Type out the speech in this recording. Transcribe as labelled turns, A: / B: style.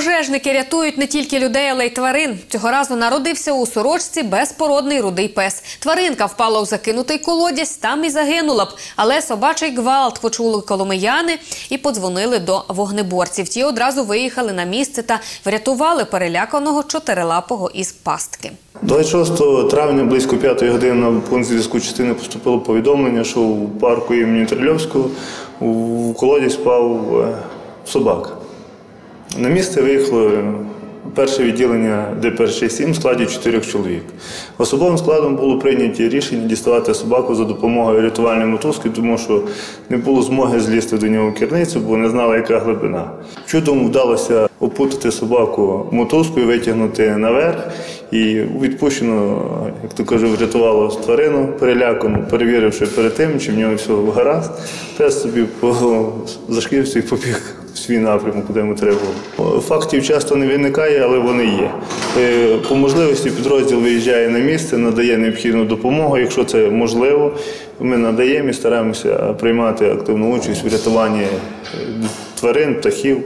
A: Пожежники рятують не тільки людей, але й тварин. Цього разу народився у сорочці безпородний рудий пес. Тваринка впала у закинутий колодязь, там і загинула б. Але собачий гвалт почули коломияни і подзвонили до вогнеборців. Ті одразу виїхали на місце та врятували переляканого чотирилапого із пастки.
B: 26 травня близько 5 години на пункт зв'язку частини поступило повідомлення, що у парку імені Трильовського у колодязь впав е, собака. На місце виїхало перше відділення ДПР-67 в складі чотирьох чоловік. Особовим складом було прийняті рішення діставати собаку за допомогою рятувальної мотузки, тому що не було змоги злізти до нього в керницю, бо не знали, яка глибина. Чудом вдалося опутати собаку мотузкою, витягнути наверх. І відпущено, як то кажу, врятувало тварину перелякану, перевіривши перед тим, чи в нього все гаразд. Пес собі по- зашківся і побіг свій напрямок, куди йому треба. Фактів часто не виникає, але вони є. Е, По можливості підрозділ виїжджає на місце, надає необхідну допомогу. Якщо це можливо, ми надаємо і стараємося приймати активну участь в рятуванні е, тварин, птахів.